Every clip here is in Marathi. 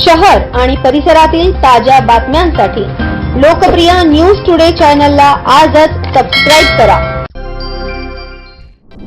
शहर आणि परिसरातील ताज्या बातम्यांसाठी लोकप्रिय न्यूज टुडे चॅनलला आजच सबस्क्राईब करा.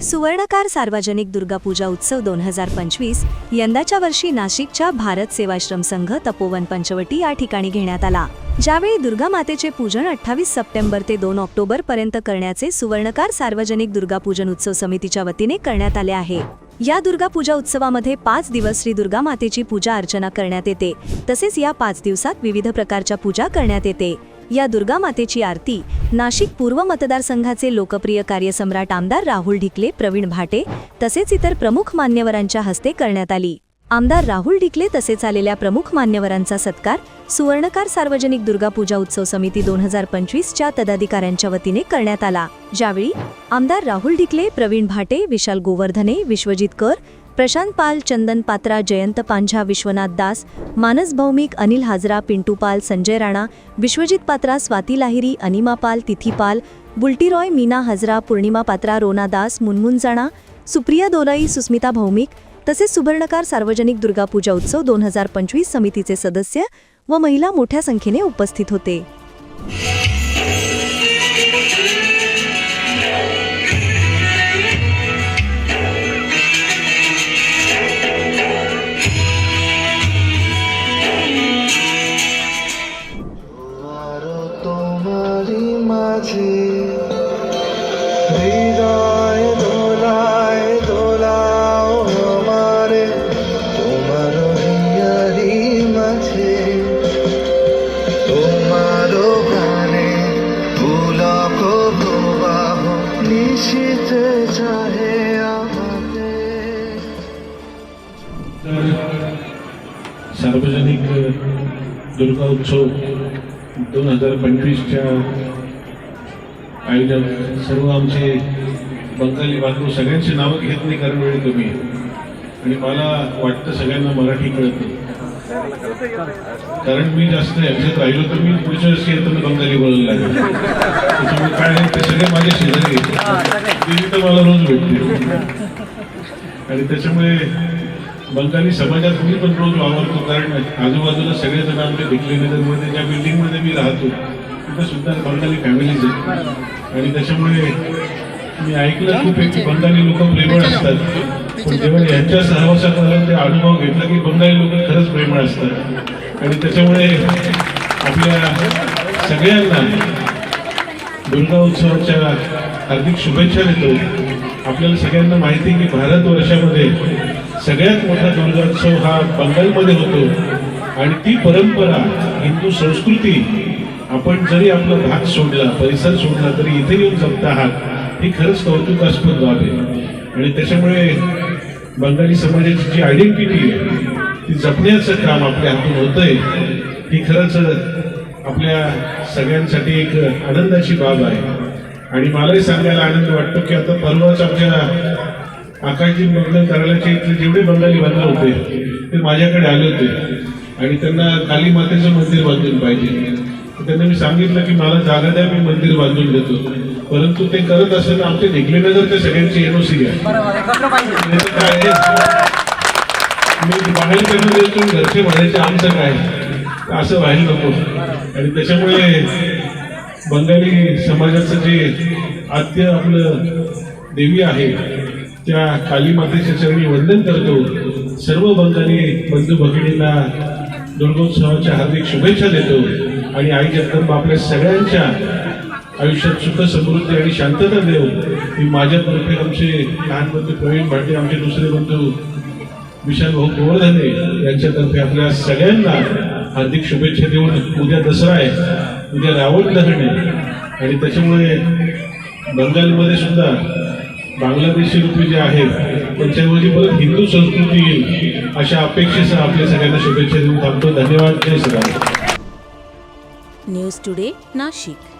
सुवर्णकार सार्वजनिक दुर्गापूजा उत्सव दोन हजार पंचवीस यंदाच्या वर्षी नाशिकच्या भारत सेवाश्रम संघ तपोवन पंचवटी या ठिकाणी घेण्यात आला. ज्यावेळी दुर्गा मातेचे पूजन अठ्ठावीस सप्टेंबर ते दोन ऑक्टोबर पर्यंत करण्याचे सुवर्णकार सार्वजनिक दुर्गापूजन उत्सव समितीच्या वतीने करण्यात आले आहे. या दुर्गा पूजा उत्सवामध्ये पाच दिवस श्री दुर्गा मातेची पूजा अर्चना करण्यात येते. तसेच या पाच दिवसात विविध प्रकारच्या पूजा करण्यात येते. या दुर्गा मातेची आरती नाशिक पूर्व मतदारसंघाचे लोकप्रिय कार्यसम्राट आमदार राहुल ढिकले प्रवीण भाटे तसेच इतर प्रमुख मान्यवरांच्या हस्ते करण्यात आली. आमदार राहुल ढिकले तसेच आलेल्या प्रमुख मान्यवरांचा सत्कार सुवर्णकार सार्वजनिक दुर्गा पूजा उत्सव समिती दोन हजार पंचवीसच्या पदाधिकाऱ्यांच्या वतीने करण्यात आला. ज्यावेळी आमदार राहुल ढिकले प्रवीण भाटे विशाल गोवर्धने विश्वजित कर प्रशांत पाल चंदन पात्रा जयंत पांझा विश्वनाथ दास मानस भौमिक अनिल हाजरा पिंटू पाल संजय राणा विश्वजित पात्रा स्वाती लाहिरी अनिमा पाल तिथी पाल बुलटी रॉय मीना हजरा पूर्णिमा पात्रा रोना दास मुनमुन जाणा सुप्रिया दोलाई सुस्मिता भौमिक तसेच सुवर्णकार सार्वजनिक दुर्गापूजा उत्सव दोन हजार पंचवीस समितीचे सदस्य व महिला मोठ्या संख्येने उपस्थित होते. माझी. নিশিতে চাহে আমাকে सार्वजनिक दुर्गा उत्सव दोन हजार पंचवीसच्या आयोजक सर्व आमचे बंगाली बांधव सगळ्यांची नावं घेत नाही कारण वेळ कमी आहे आणि मला वाटतं सगळ्यांना मराठी कळत नाही कारण मी जास्त ह्याच्यात राहिलो तर मी पुढच्या वर्षी येताना बंगाली बोलायला. लागेल त्याच्यामुळे काय नाही ते सगळे माझ्या शेजारी आहेत. तर मला रोज भेटते आणि त्याच्यामुळे बंगाली समाजात मी पण रोज वावरतो. कारण आजूबाजूला सगळेजण आमच्या मध्ये ज्या बिल्डिंगमध्ये मी राहतो तिथं सुद्धा बंगाली फॅमिलीज आहेत. आणि त्याच्यामुळे मी ऐकलं खूप एक बंगाली लोक प्रेमळ असतात. यांच्या सहवासात आलं ते अनुभव घेतला की बंगाली लोक खरंच प्रेमळ असतात. आणि त्याच्यामुळे आपल्या सगळ्यांना दुर्गा उत्सवाच्या हार्दिक शुभेच्छा देतो. आपल्याला सगळ्यांना माहिती आहे की भारतवर्षामध्ये सगळ्यात मोठा दुर्गा उत्सव हा बंगालमध्ये होतो. आणि ती परंपरा हिंदू संस्कृती आपण जरी आपला भाग सोडला परिसर सोडला तरी इथे येऊन जगता आहात ही खरंच कौतुकास्पद बाब आहे. आणि त्याच्यामुळे बंगाली समाजाची जी आयडेंटिटी आहे ती जपण्याचं काम आपल्या हातून होतंय ही खरंच आपल्या सगळ्यांसाठी एक आनंदाची बाब आहे. आणि मलाही सांगायला आनंद वाटतो की आता परवाच आमच्या आकाशजी मंगल करायला इथले जेवढे बंगाली बांधव होते ते माझ्याकडे आले होते. आणि त्यांना काली मातेचं मंदिर बांधून पाहिजे. त्यांना मी सांगितलं की मला जागा द्या मी मंदिर बांधून देतो. परंतु ते करत असताना आमचे निघलेनगर सगळ्यांची एनओसी घ्या आहे, मी बाहेर त्यांना देतो घरचे म्हणायचे आमचं काय? असं व्हायला नको. आणि त्याच्यामुळे बंगाली समाजाचं जे आद्य आपलं देवी आहे त्या काली मातेच्या चरणी वंदन करतो. सर्व बंगाली बंधू भगिनींना दुर्गोत्सवाच्या हार्दिक शुभेच्छा देतो. आणि आई जगदंबा आपल्या सगळ्यांच्या आयुष्यात सुख समृद्धी आणि शांतता देऊ ही माझ्यातर्फे आमचे लहान बंधू प्रवीण भाटे आमचे दुसरे बंधू विशाल भाऊ गोवर्धने यांच्यातर्फे आपल्या सगळ्यांना हार्दिक शुभेच्छा देऊन उद्या दसरा आहे उद्या रावण दहन आहे. आणि त्याच्यामुळे बंगालमध्ये सुद्धा बांगलादेशी रूपी जे आहेत त्यांच्यामध्ये परत हिंदू संस्कृती येईल अशा अपेक्षेसह आपल्या सगळ्यांना शुभेच्छा देऊन थांबतो. धन्यवाद. जय श्रीराम. News today Nashik.